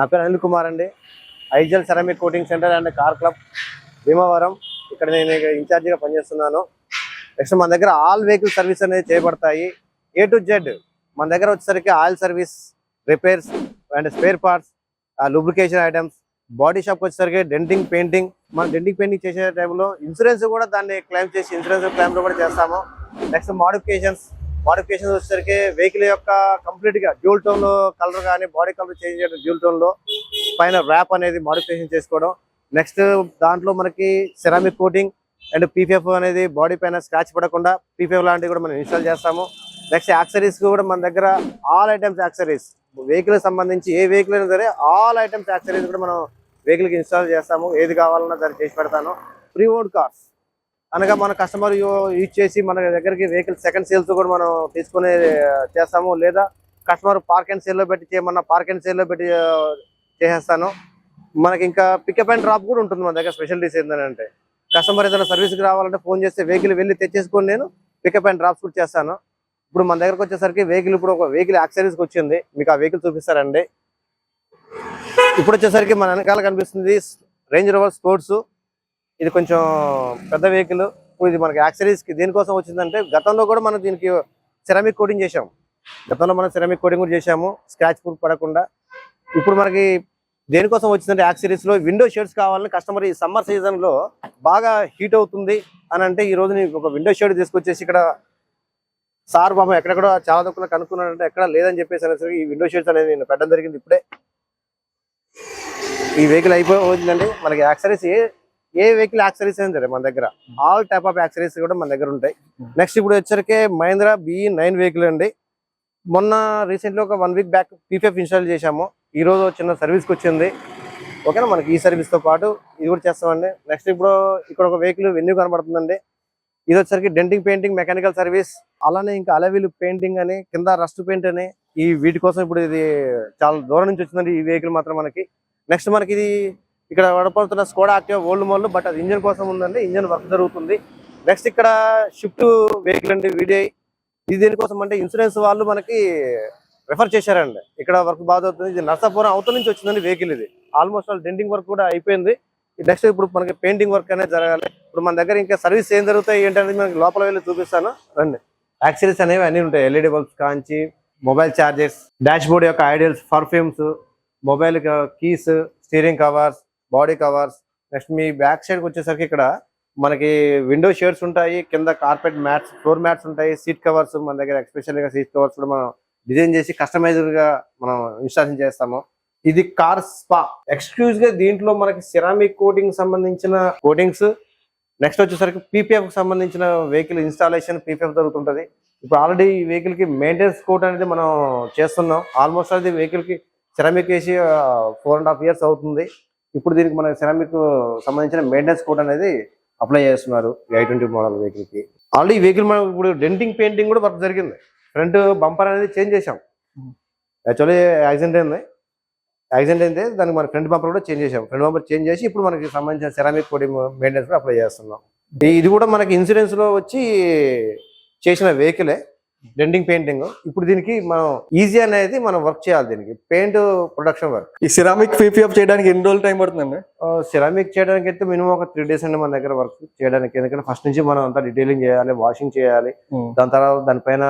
నా పేరు అనిల్ కుమార్ అండి. ఐజల్ ceramic coating centre and car club Bhimavaram. ఇక్కడ నేను ఇన్ఛార్జిగా పనిచేస్తున్నాను. నెక్స్ట్ మన దగ్గర ఆల్ వెహికల్ సర్వీస్ అనేది చేయబడతాయి ఏ టు జెడ్ మన దగ్గర వచ్చేసరికి oil service repairs and spare parts lubrication items body shop వచ్చేసరికి డెంటింగ్ పెయింటింగ్. మనం డెంటింగ్ పెయింటింగ్ చేసే టైంలో ఇన్సూరెన్స్ కూడా దాన్ని క్లెయిమ్ చేసి ఇన్సూరెన్స్ క్లెయిమ్లో కూడా చేస్తాము. నెక్స్ట్ మాడిఫికేషన్స్ మోడిఫికేషన్ వచ్చేసరికి వెహికల్ యొక్క కంప్లీట్గా డ్యూల్ టోన్లో కలర్ కానీ బాడీ కలర్ చేంజ్ చేయడం డ్యూల్ టోన్లో పైన ర్యాప్ అనేది మాడిఫికేషన్ చేసుకోవడం. నెక్స్ట్ దాంట్లో మనకి సెరామిక్ కోటింగ్ అండ్ పీపీఎఫ్ అనేది బాడీ పైన స్క్రాచ్ పడకుండా పీపీఎఫ్ లాంటివి కూడా మనం ఇన్స్టాల్ చేస్తాము. నెక్స్ట్ యాక్సరీస్ కూడా మన దగ్గర ఆల్ ఐటమ్స్ యాక్సరీస్ వెహికల్ సంబంధించి ఏ వెహికల్ అయినా సరే ఆల్ ఐటమ్స్ యాక్సరీస్ కూడా మనం వెహికల్కి ఇన్స్టాల్ చేస్తాము. ఏది కావాలన్నా దాన్ని చేసి పెడతాను. ప్రీ ఓన్డ్ కార్స్ అనగా మన కస్టమర్ యూజ్ చేసి మన దగ్గరికి వెహికల్ సెకండ్ సేల్స్ కూడా మనం తీసుకునే చేస్తాము. లేదా కస్టమర్ పార్క్ అండ్ సేల్లో పెట్టి చేయమన్నా పార్క్ అండ్ సేల్లో పెట్టి చేసేస్తాను. మనకి ఇంకా పికప్ అండ్ డ్రాప్ కూడా ఉంటుంది మన దగ్గర స్పెషాలిటీస్ ఏంటంటే కస్టమర్ ఏదైనా సర్వీస్కి రావాలంటే ఫోన్ చేస్తే వెహికల్ వెళ్ళి తెచ్చేసుకొని నేను పికప్ అండ్ డ్రాప్స్ కూడా చేస్తాను. ఇప్పుడు మన దగ్గరకు వచ్చేసరికి వెహికల్ ఇప్పుడు ఒక వెహికల్ యాక్సరీస్కి వచ్చింది. మీకు ఆ వెహికల్ చూపిస్తారండి. ఇప్పుడు వచ్చేసరికి మన వెనకాల కనిపిస్తుంది రేంజ్ రోవర్ స్పోర్ట్స్ ఇది కొంచెం పెద్ద వెహికల్ ఇది మనకి యాక్సరీస్కి దేనికోసం వచ్చిందంటే గతంలో కూడా మనం దీనికి సెరామిక్ కోటింగ్ చేసాం గతంలో మనం సెరామిక్ కోటింగ్ కూడా చేసాము స్క్రాచ్ ప్రూఫ్ పడకుండా. ఇప్పుడు మనకి దేనికోసం వచ్చిందంటే యాక్సరీస్లో విండో షేడ్స్ కావాలని కస్టమర్ ఈ సమ్మర్ సీజన్లో బాగా హీట్ అవుతుంది అని అంటే ఈ రోజు నీకు ఒక విండో షేడ్ తీసుకొచ్చేసి ఇక్కడ సార్ బాబు ఎక్కడెక్కడ చాలా దక్కున కనుక్కున్నాడంటే ఎక్కడ లేదని చెప్పేసి అనేసరికి ఈ విండో షేడ్స్ అనేది నేను పెట్టడం జరిగింది ఇప్పుడే. ఈ వెహికల్ అయిపోయిందండి. మనకి యాక్సరీస్ ఏ వెహికల్ యాక్సరీస్ అయినా సరే మన దగ్గర ఆల్ టైప్ ఆఫ్ యాక్సరీస్ కూడా మన దగ్గర ఉంటాయి. నెక్స్ట్ ఇప్పుడు వచ్చరికే మహేంద్ర బి నైన్ వెహికల్ అండి. మొన్న రీసెంట్లీ ఒక one week back PPF install చేశాము. ఈ రోజు చిన్న సర్వీస్కి వచ్చింది. ఓకేనా మనకి ఈ సర్వీస్తో పాటు ఇది కూడా చేస్తామండి. నెక్స్ట్ ఇప్పుడు ఇక్కడ ఒక వెహికల్ వెన్యూ కనబడుతుందండి. ఇది వచ్చరికి డెంటింగ్ పెయింటింగ్ మెకానికల్ సర్వీస్ అలానే ఇంకా అలవీలు పెయింటింగ్ అని కింద రస్ట్ పెయింట్ అని ఈ వీటి కోసం ఇప్పుడు ఇది చాలా దూరం నుంచి వచ్చిందండి ఈ వెహికల్ మాత్రం మనకి. నెక్స్ట్ మనకి ఇది ఇక్కడ పడపడుతున్న Skoda active old model but అది ఇంజన్ కోసం ఉందండి. ఇంజన్ వర్క్ జరుగుతుంది. నెక్స్ట్ ఇక్కడ షిఫ్ట్ వెహికల్ అండి వీడిఐ ఇది దేనికోసం అంటే ఇన్సూరెన్స్ వాళ్ళు మనకి రెఫర్ చేశారండి. ఇక్కడ వర్క్ బాగా అవుతుంది ఇది నర్సాపురం అవతల నుంచి వచ్చిందండి వెహికల్ ఇది. ఆల్మోస్ట్ ఆల్ డెంటింగ్ వర్క్ కూడా అయిపోయింది. నెక్స్ట్ ఇప్పుడు మనకి పెయింటింగ్ వర్క్ అనేది జరగాలి. ఇప్పుడు మన దగ్గర ఇంకా సర్వీస్ ఏం జరుగుతాయి ఏంటనేది మనకి లోపల వెళ్ళి చూపిస్తాను. రండి. యాక్సరీస్ అనేవి అన్ని ఉంటాయి. ఎల్ఈడి బల్బ్స్ కాంచి మొబైల్ చార్జెస్ డాష్ బోర్డ్ యొక్క idols perfumes mobile keys steering covers body covers next మీ బ్యాక్ సైడ్ వచ్చేసరికి ఇక్కడ మనకి విండో షేడ్స్ ఉంటాయి కింద కార్పెట్ మ్యాట్స్ ఫ్లోర్ మ్యాట్స్ ఉంటాయి సీట్ కవర్స్ మన దగ్గర ఎక్స్పెషల్గా సీట్ కవర్స్ కూడా మనం డిజైన్ చేసి కస్టమైజ్డ్ మనం ఇన్స్టాలేషన్ చేస్తాము. ఇది కార్ స్పా. ఎక్స్క్లూజ్గా దీంట్లో మనకి సిరామిక్ కోటింగ్ సంబంధించిన కోటింగ్స్ నెక్స్ట్ వచ్చేసరికి పీపీఎఫ్కి సంబంధించిన వెహికల్ ఇన్స్టాలేషన్ పీపీఎఫ్ జరుగుతుంటది. ఇప్పుడు ఆల్రెడీ ఈ వెహికల్కి మెయింటెనెన్స్ కోట్ అనేది మనం చేస్తున్నాం. ఆల్మోస్ట్ అది వెహికల్కి సిరామిక్ వేసి ఫోర్ అండ్ హాఫ్ ఇయర్స్ అవుతుంది. ఇప్పుడు దీనికి మన సెరామిక్ సంబంధించిన మెయింటెనెన్స్ కోడ్ అనేది అప్లై చేస్తున్నారు. ఐ ట్వంటీ మోడల్ వెహికల్కి. ఆల్రెడీ ఈ వెహికల్ మనం ఇప్పుడు డెంటింగ్ పెయింటింగ్ కూడా వర్క్ జరిగింది. ఫ్రంట్ బంపర్ అనేది చేంజ్ చేసాం యాక్చువల్లీ యాక్సిడెంట్ అయింది. యాక్సిడెంట్ అయితే దానికి మన ఫ్రంట్ బంపర్ కూడా చేంజ్ చేసాం ఫ్రంట్ బంపర్ చేంజ్ చేసి ఇప్పుడు మనకి సంబంధించిన సెరామిక్ కోడ్ మెయింటెనెన్స్ కూడా అప్లై చేస్తున్నాం. ఇది కూడా మనకి ఇన్సూరెన్స్లో వచ్చి చేసిన వెహికలే డెంటింగ్ పెయింటింగ్ ఇప్పుడు దీనికి మనం ఈజీ అనేది మనం వర్క్ చేయాలి దీనికి. పెయింట్ ప్రొడక్షన్ వర్క్ ఈ సిరామిక్ పీపీఎఫ్ చేయడానికి ఎన్ని రోజులు టైం పడుతుందండి? సిరామిక్ చేయడానికి అయితే మినిమం ఒక త్రీ డేస్ అండి మన దగ్గర వర్క్ చేయడానికి. ఎందుకంటే ఫస్ట్ నుంచి మనం అంతా డీటెయిలింగ్ చేయాలి వాషింగ్ చేయాలి. దాని తర్వాత దానిపైన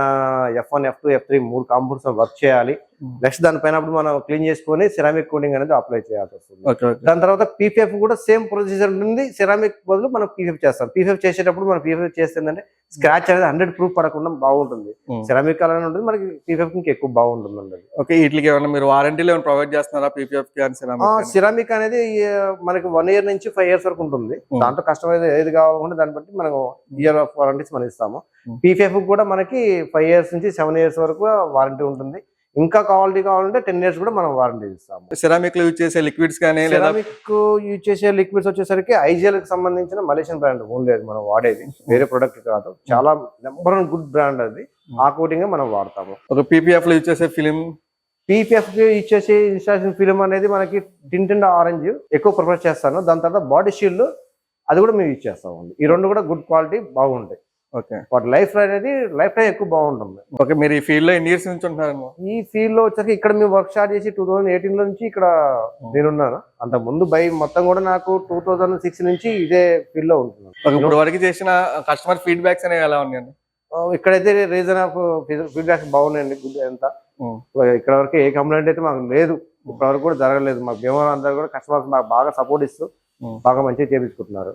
F one F two F three మూడు కాంపౌండ్స్ వర్క్ చేయాలి. నెక్స్ట్ దానిపైన అప్పుడు మనం క్లీన్ చేసుకొని సిరామిక్ కోటింగ్ అనేది అప్లై చేయాల్సి వస్తుంది. దాని తర్వాత పీపీఎఫ్ కూడా సేమ్ ప్రొసీజర్ ఉంటుంది సిరామిక్ బదులు మనం పీపీఎఫ్ చేస్తాం. పీపీఎఫ్ చేసేటప్పుడు మనం పీపీఎఫ్ చేస్తుందంటే స్క్రాచ్ అనేది హండ్రెడ్ ప్రూఫ్ పడకుండా బాగుంటుంది. Hmm. సిరామిక్ అలానే ఉంటుంది. మనకి పీపీఎఫ్ ఇంకా ఎక్కువ బాగుంటుంది అండి ఓకే వీటికి ఏమైనా మీరు వారంటీలు ఏమైనా ప్రొవైడ్ చేస్తున్నారా పీపీఎఫ్ సిరామిక్ సిరామిక్ అనేది మనకి వన్ ఇయర్ నుంచి ఫైవ్ ఇయర్స్ వరకు ఉంటుంది. Hmm. దాంట్లో కస్టమైజ్ ఏది కావాలంటే దాన్ని బట్టి మనం ఇయర్ ఆఫ్ వారంటీస్ మనం ఇస్తాము. Hmm. పీపీఎఫ్ కూడా మనకి ఫైవ్ ఇయర్స్ నుంచి సెవెన్ ఇయర్స్ వరకు వారంటీ ఉంటుంది. ఇంకా క్వాలిటీ కావాలంటే టెన్ ఇయర్స్ కూడా మనం వారంటీ ఇస్తాము. సిరామిక్లో యూజ్ చేసే లిక్విడ్స్ కానీ సిరామిక్ యూజ్ చేసే లిక్విడ్స్ వచ్చేసరికి ఐజిఎల్కి సంబంధించిన మలేషియన్ బ్రాండ్ ఓన్లీ మనం వాడేది. వేరే ప్రొడక్ట్ కాదు. చాలా నెంబర్ వన్ గుడ్ బ్రాండ్ అది. ఆ కోటింగ్ మనం వాడతాము. ఒక పీపీఎఫ్లో యూజ్ చేసే ఫిలిం? పీపీఎఫ్కి ఇచ్చేసి ఇన్స్టాలేషన్ ఫిల్మ్ అనేది మనకి టింట్ అండ్ ఆరెంజ్ ఎక్కువ ప్రిఫర్ చేస్తాను. దాని తర్వాత బాడీ షీల్డ్ అది కూడా మేము యూజ్ చేస్తామండి. ఈ రెండు కూడా గుడ్ క్వాలిటీ బాగుంటాయి. ఓకే. వాటి లైఫ్ అనేది లైఫ్ టైం ఎక్కువ బాగుంటుంది. ఓకే మీరు ఈ ఫీల్డ్లో ఎన్ని ఇయర్స్ నుంచి ఉంటున్నారు ఈ ఫీల్డ్లో వచ్చాక ఇక్కడ మేము వర్క్ స్టార్ట్ చేసి టూ థౌసండ్ ఎయిటీన్లో నుంచి ఇక్కడ నేనున్నాను అంత ముందు బై మొత్తం కూడా నాకు టూ థౌసండ్ సిక్స్ నుంచి ఇదే ఫీల్డ్లో ఉంటున్నాను ఇప్పుడు వరకు చేసిన కస్టమర్ ఫీడ్బ్యాక్స్ అనేవి ఎలా ఉన్నాయండి? ఇక్కడైతే రీజన్ ఆఫ్ ఫీడ్బ్యాక్ బాగున్నాయండి గుడ్ అంతా. ఇక్కడ వరకు ఏ కంప్లైంట్ అయితే మాకు లేదు. ఇప్పటి వరకు కూడా జరగలేదు. మాకు భీమవరం అందరూ కూడా కస్టమర్స్ మాకు బాగా సపోర్ట్ ఇస్తూ బాగా మంచిగా చేపించుకుంటున్నారు.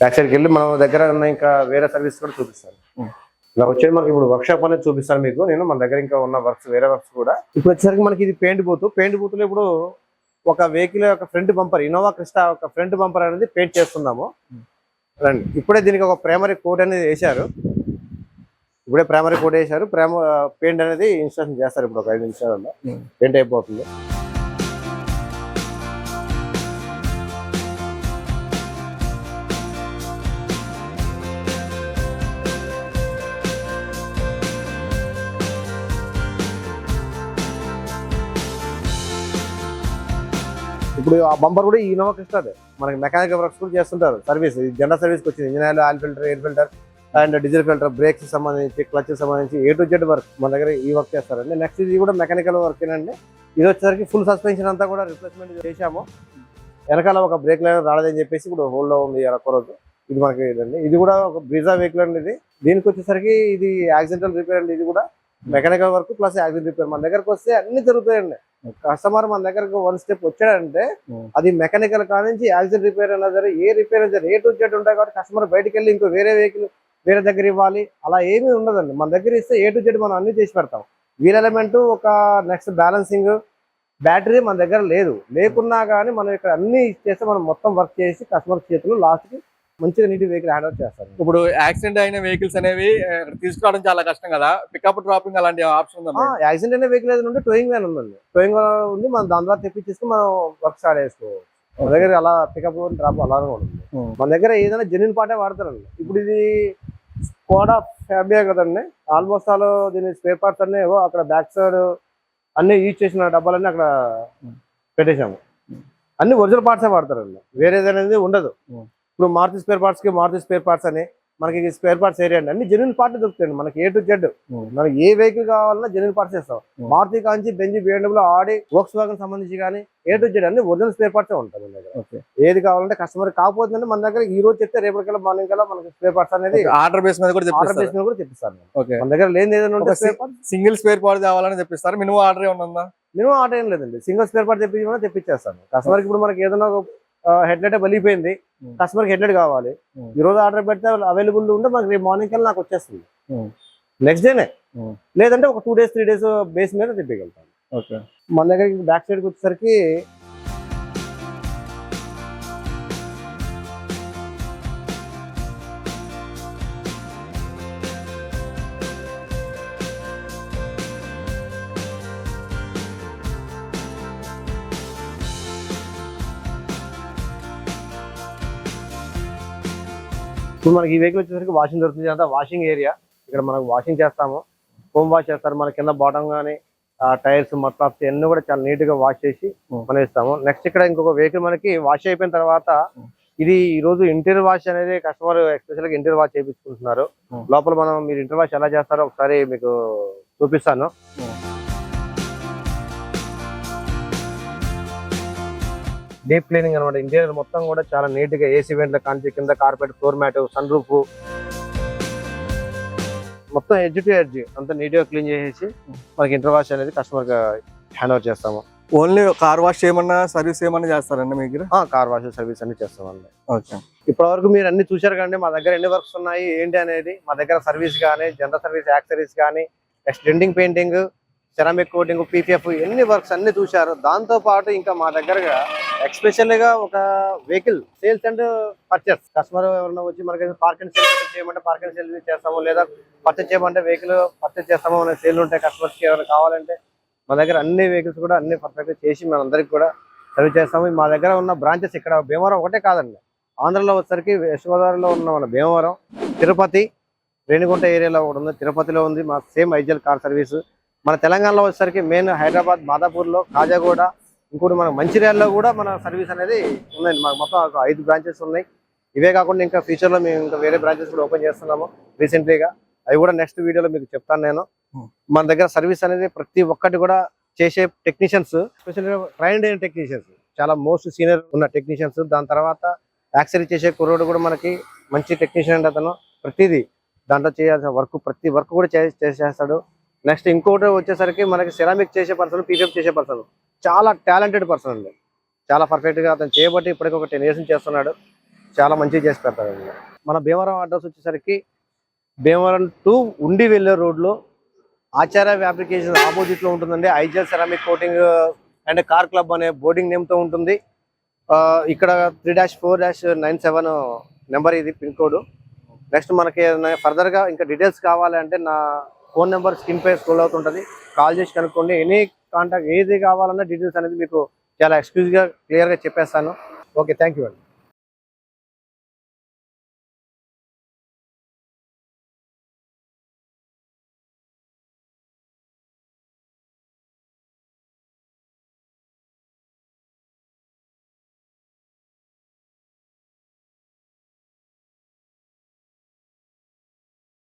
బ్యాక్ సైడ్కి వెళ్ళి మనం దగ్గర ఉన్న ఇంకా వేరే సర్వీస్ కూడా చూపిస్తాను. ఇలా వచ్చేది మనకి ఇప్పుడు వర్క్ షాప్ అనేది చూపిస్తాను మీకు. నేను మన దగ్గర ఇంకా ఉన్న వర్క్స్ వేరే వర్క్స్ కూడా. ఇప్పుడు వచ్చేసరికి మనకి ఇది పెయింట్ బూత్ పెయింట్ బూత్లో ఇప్పుడు ఒక వెహికల్ యొక్క ఫ్రంట్ బంపర్ ఇన్నోవా క్రిస్టా ఒక ఫ్రంట్ బంపర్ అనేది పెయింట్ చేస్తున్నాము. రండి. ఇప్పుడే దీనికి ఒక ప్రైమరీ కోట్ అనేది వేశారు. ఇప్పుడే ప్రైమరీ కోట్ వేశారు. ప్రైమ పెయింట్ అనేది ఇన్స్టాలేషన్ చేస్తారు ఇప్పుడు ఒక ఐదు నిమిషాలలో. పెయింట్ అయిపోతుంది. ఇప్పుడు ఆ బంపర్ కూడా ఈ ఇన్నోవా క్రిస్టాదే మనకి మెకానికల్ వర్క్స్ కూడా చేస్తుంటారు. సర్వీస్ జెండా సర్వీస్కి వచ్చింది. Engine oil oil filter air filter and diesel filter brakes సంబంధించి క్లచ్ సంబంధించి ఏ టు జెడ్ వర్క్ మన దగ్గర ఈ వర్క్ చేస్తారండి. నెక్స్ట్ ఇది కూడా మెకానికల్ వర్క్ అండి ఇది వచ్చేసరికి ఫుల్ సస్పెన్షన్ అంతా కూడా రిప్లేస్మెంట్ చేశాము. వెనకాల ఒక బ్రేక్ లైన్ రాలేదని చెప్పేసి ఇప్పుడు హోల్డ్లో ఉంది ఒక్క రోజు ఇది మనకి ఇదండి. ఇది కూడా ఒక బ్రిజా వెహికల్ అండి ఇది. దీనికి వచ్చేసరికి ఇది యాక్సిడెంటల్ రిపేర్ అండి. ఇది కూడా mechanical work plus accident repair. మన దగ్గరకు వస్తే అన్ని జరుగుతాయండి. కస్టమర్ మన దగ్గరకు వన్ స్టెప్ వచ్చాడంటే ఉమ్. అది మెకానికల్ కానించి యాక్సిడెంట్ రిపేర్ అయినా సరే ఏ రిపేర్ అయినా సరే ఏ టు జెడ్ ఉంటాయి కాబట్టి కస్టమర్ బయటికి వెళ్ళి ఇంకో వేరే వెహికల్ వేరే దగ్గర ఇవ్వాలి. అలా ఏమీ ఉండదండి. మన దగ్గర ఇస్తే ఏ టు జెడ్ మనం అన్ని చేసి పెడతాం. వీల్ ఎలిమెంట్ ఒక నెక్స్ట్ బ్యాలెన్సింగ్. బ్యాటరీ మన దగ్గర లేదు. లేకున్నా కానీ మనం ఇక్కడ అన్ని చేస్తే మనం మొత్తం వర్క్ చేసి కస్టమర్ చేతులు లాస్ట్కి మంచిగా నీటి వెహికల్ హ్యాండ్ ఓవర్ చేస్తారు. ఇప్పుడు యాక్సిడెంట్ అయిన వెహికల్స్ అనేవి తీసుకురావడం చాలా కష్టం కదా. పికప్ డ్రాపింగ్ అలాంటి ఆప్షన్ ఉందా? యాక్సిడెంట్ అయిన వెహికల్ ఏదైనా ఉంటే టోయింగ్ వ్యాన్ ఉందండి. టోయింగ్ ఉంది మనం దాని ద్వారా తెప్పించేసి మనం వర్క్ స్టార్ట్ చేసుకోవచ్చు. మన దగ్గర అలా పికప్ డ్రాప్ అలానే ఉంటుంది. మన దగ్గర ఏదైనా జెన్యున్ పార్టే వాడతారండి. ఇప్పుడు ఇది స్కోడా ఫ్యాబియా కదండి ఆల్మోస్ట్ ఆల్ దీని స్పేర్ పార్ట్స్ అన్ని అక్కడ బ్యాక్ సైడ్ అన్ని యూజ్ చేసిన డబ్బాలన్నీ అక్కడ పెట్టేశాము. అన్ని ఒరిజినల్ పార్ట్సే వాడతారండి. వేరేది అనేది ఉండదు. ఇప్పుడు మారుతి స్పేర్ పార్ట్స్కి మారుతి స్పేర్ పార్ట్స్ అని మనకి స్పేర్ పార్ట్స్ ఏరియా అండి. అన్ని జెన్యున్ పార్ట్ దొరుకుతాయండి. మనకి ఏ టు జెడ్ మనకి ఏ వెహికల్ కావాలన్నా జెన్యున్ పార్ట్స్ ఇస్తాం Hmm. మారుతి కాంచి Benz BMW Audi Volkswagen సంబంధించి కానీ ఏ టు జెడ్ అన్ని ఒరిజినల్ స్పేర్ పార్ట్స్ ఉంటాయి మన దగ్గర. ఏది కావాలంటే కస్టమర్ కాకపోతే మన దగ్గర ఈ రోజు చెప్తే రేపటికల్లా మార్నింగ్ కల్లా మనకి స్పేర్ పార్ట్స్ అనేది ఆర్డర్ బేస్ మీద కూడా ఆర్డర్ బేస్ మీద కూడా. ఓకే మన దగ్గర లేని ఏదైనా ఉంటే సింగిల్ స్పేర్ పార్ట్ కావాలని చెప్పిస్తారు. మినిమం ఆర్డర్ ఏమన్నా మినిమం ఆర్డర్ ఏం లేదండి. సింగిల్ స్పేర్ పార్ట్ తెప్పించమని తెప్పించేస్తాను. కస్టమర్ ఇప్పుడు మనకి ఏదైనా హెడ్ లైట్ వెళ్ళిపోయింది. కస్టమర్ హెడ్ లైట్ కావాలి. ఈ రోజు ఆర్డర్ పెడితే అవైలబుల్ ఉంటే మనకి రేపు మార్నింగ్ కల్లా నాకు వచ్చేస్తుంది. నెక్స్ట్ డేనే. లేదంటే ఒక two days three days base మీద తెప్పగలుగుతాను ఓకే మన దగ్గర బ్యాక్ సైడ్కి వచ్చేసరికి ఇప్పుడు మనకి ఈ వెహికల్ వచ్చేసరికి వాషింగ్ దొరుకుతుంది. అంతా వాషింగ్ ఏరియా ఇక్కడ మనకు వాషింగ్ చేస్తాము. హోమ్ వాష్ చేస్తారు. మన కింద బాటమ్ కానీ టైర్స్ మొత్తం అన్ని కూడా చాలా నీట్గా వాష్ చేసి Hmm. మనం ఇస్తాము. నెక్స్ట్ ఇక్కడ ఇంకొక వెహికల్ మనకి వాష్ అయిపోయిన తర్వాత Hmm. ఇది ఈ రోజు ఇంటీరియర్ వాష్ అనేది కస్టమర్ ఎస్పెషల్గా ఇంటీరియర్ వాష్ చేయించుకుంటున్నారు. Hmm. లోపల మనం మీరు ఇంటీరియర్ వాష్ ఎలా చేస్తారో ఒకసారి మీకు చూపిస్తాను. డీప్ క్లీనింగ్ అనమాట ఇంటీరియర్ మొత్తం కూడా చాలా నీట్గా ఏసీ వెంట్ల కాంచి కింద carpet floor mat sun roof మొత్తం ఎడ్జ్ టు ఎడ్జ్ అంతా నీట్గా క్లీన్ చేసేసి మనకి ఇంటర్ వాష్ అనేది కస్టమర్గా హ్యాండ్ ఓవర్ చేస్తాము. ఓన్లీ కార్ వాష్ చేయమన్నా సర్వీస్ ఏమన్నా చేస్తారండి మీ దగ్గర? కార్ వాష్ సర్వీస్ అన్ని చేస్తామండి. ఓకే. ఇప్పటి వరకు మీరు అన్ని చూశారు కండి మా దగ్గర ఎన్ని వర్క్స్ ఉన్నాయి ఏంటి అనేది. మా దగ్గర సర్వీస్ కానీ జనరల్ సర్వీస్ యాక్సరీస్ కానీ next denting painting ceramic coating PPF ఎన్ని వర్క్స్ అన్ని చూశారు. దాంతో పాటు ఇంకా మా దగ్గర ఎక్స్పెషల్గా ఒక vehicle sales and purchase. Customer ఎవరైనా వచ్చి మనకి పార్క్ అండ్ సేల్ చేయమంటే పార్క్ అండ్ సేల్ చేస్తాము లేదా పర్చేస్ చేయమంటే వెహికల్ పర్చేస్ చేస్తాము అనే సేల్ ఉంటాయి కస్టమర్స్కి ఎవరైనా కావాలంటే మా దగ్గర అన్ని వెహికల్స్ కూడా అన్ని పర్ఫెక్ట్ చేసి మనందరికి కూడా సర్వీస్ చేస్తాము. మా దగ్గర ఉన్న బ్రాంచెస్ ఇక్కడ భీమవరం ఒకటే కాదండి. ఆంధ్రలో వచ్చేసరికి వెస్ట్ గోదావరిలో ఉన్న మన భీమవరం తిరుపతి రేణిగుంట ఏరియాలో ఒకటి ఉంది. తిరుపతిలో ఉంది మా సేమ్ ఐజల్ కార్ సర్వీస్. మన తెలంగాణలో వచ్చేసరికి మెయిన్ హైదరాబాద్ మాదాపూర్లో కాజాగూడ ఇంకోటి మన మంచిర్యాలలో కూడా మన సర్వీస్ అనేది ఉందండి. మాకు మొత్తం ఒక ఐదు బ్రాంచెస్ ఉన్నాయి. ఇవే కాకుండా ఇంకా ఫ్యూచర్లో మేము ఇంకా వేరే బ్రాంచెస్ కూడా ఓపెన్ చేస్తున్నాము రీసెంట్లీగా అవి కూడా నెక్స్ట్ వీడియోలో మీకు చెప్తాను నేను. Hmm. మన దగ్గర సర్వీస్ అనేది ప్రతి ఒక్కటి కూడా చేసే టెక్నీషియన్స్ స్పెషల్గా ట్రైన్డ్ అయిన టెక్నీషియన్స్ చాలా మోస్ట్ సీనియర్ ఉన్న టెక్నీషియన్స్ దాని తర్వాత యాక్సరీ చేసే కుర్రోడు కూడా మనకి మంచి టెక్నీషియన్ అతను. ప్రతిదీ దాంట్లో చేయాల్సిన వర్క్ ప్రతి వర్క్ కూడా చేసేస్తాడు. నెక్స్ట్ ఇంకోటి వచ్చేసరికి మనకి సెరామిక్ చేసే పర్సన్ పీపీఎఫ్ చేసే పర్సన్ చాలా టాలెంటెడ్ పర్సన్ అండి. చాలా పర్ఫెక్ట్గా అతను చేయబట్టి ఇప్పటికి ఒక టెన్ ఇయర్స్ చేస్తున్నాడు. చాలా మంచిగా చేసి పెడతాడు మన భీమవరం అడ్రస్ వచ్చేసరికి భీమవరం టు ఉండి వెళ్ళే రోడ్లో ఆచార్య ఫ్యాబ్రికేషన్ ఆపోజిట్లో ఉంటుందండి. ఐజల్ ceramic coating and car club అనే బోర్డింగ్ నేమ్తో ఉంటుంది. ఆ, ఇక్కడ three dash four dash nine seven number ఇది పిన్ కోడ్ నెక్స్ట్ మనకి ఫర్దర్గా ఇంకా డీటెయిల్స్ కావాలంటే నా ఫోన్ నెంబర్ స్క్రీన్ పై స్కూల్ అవుతుంటుంది. కాల్ చేసి కనుక్కోండి. ఎనీ కాంటాక్ట్ ఏది కావాలన్నా డీటెయిల్స్ అనేది మీకు చాలా ఎక్స్క్యూజ్గా గా క్లియర్గా చెప్పేస్తాను. ఓకే థ్యాంక్ యూ అండి.